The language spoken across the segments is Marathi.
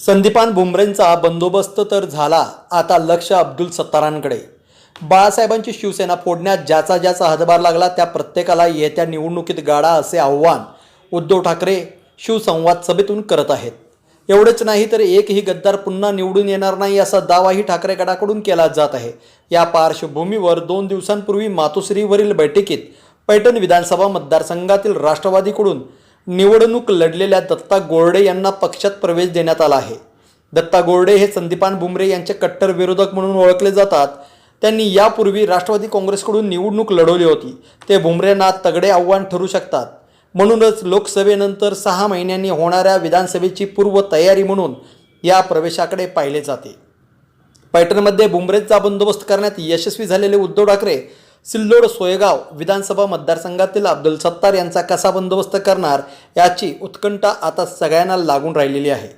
संदीपान भुमरेंचा बंदोबस्त तर झाला आता लक्ष अब्दुल सत्तारांकडे. बाळासाहेबांची शिवसेना फोडण्यात ज्याचा ज्याचा हातभार लागला त्या प्रत्येकाला येत्या निवडणुकीत गाडा असे आव्हान उद्धव ठाकरे शिवसंवाद सभेतून करत आहेत. एवढेच नाही तर एकही गद्दार पुन्हा निवडून येणार नाही असा दावाही ठाकरे गटाकडून केला जात आहे. या पार्श्वभूमीवर दोन दिवसांपूर्वी मातोश्रीवरील बैठकीत पैठण विधानसभा मतदारसंघातील राष्ट्रवादीकडून निवडणूक लढलेल्या दत्ता गोरडे यांना पक्षात प्रवेश देण्यात आला आहे. दत्ता गोरडे हे संदीपान बुमरे यांचे कट्टर विरोधक म्हणून ओळखले जातात. त्यांनी यापूर्वी राष्ट्रवादी काँग्रेसकडून निवडणूक लढवली होती. ते भुमरेंना तगडे आव्हान ठरू शकतात. म्हणूनच लोकसभेनंतर सहा महिन्यांनी होणाऱ्या विधानसभेची पूर्वतयारी म्हणून या प्रवेशाकडे पाहिले जाते. पैठणमध्ये बुमरेचा बंदोबस्त करण्यात यशस्वी झालेले उद्धव ठाकरे सिल्लोड सोयगाव विधानसभा मतदारसंघातील अब्दुल सत्तार यांचा कसा बंदोबस्त करणार याची उत्कंठा आता सगळ्यांना लागून राहिलेली आहे.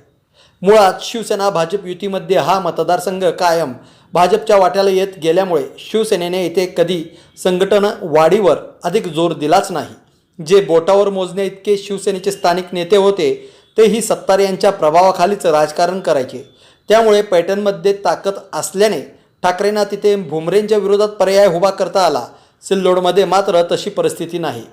मुळात शिवसेना भाजप युतीमध्ये हा मतदारसंघ कायम भाजपच्या वाट्याला येत गेल्यामुळे शिवसेनेने येथे कधी संघटन वाढीवर अधिक जोर दिलाच नाही. जे बोटावर मोजणे इतके शिवसेनेचे स्थानिक नेते होते तेही सत्तार यांच्या प्रभावाखालीच राजकारण करायचे. त्यामुळे पैठणमध्ये ताकद असल्याने ठाकरेंना तिथे भुमरेंच्या विरोधात पर्याय उभा करता आला. सिल्लोडमध्ये मात्र तशी परिस्थिती नाही.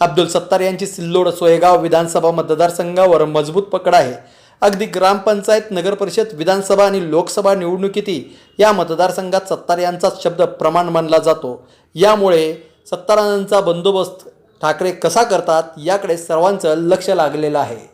अब्दुल सत्तार यांची सिल्लोड सोयगाव विधानसभा मतदारसंघावर मजबूत पकड आहे. अगदी ग्रामपंचायत नगरपरिषद विधानसभा आणि लोकसभा निवडणुकीतही या मतदारसंघात सत्तार यांचाच शब्द प्रमाण मानला जातो. यामुळे सत्तारांचा बंदोबस्त ठाकरे कसा करतात याकडे सर्वांचं लक्ष लागलेलं आहे.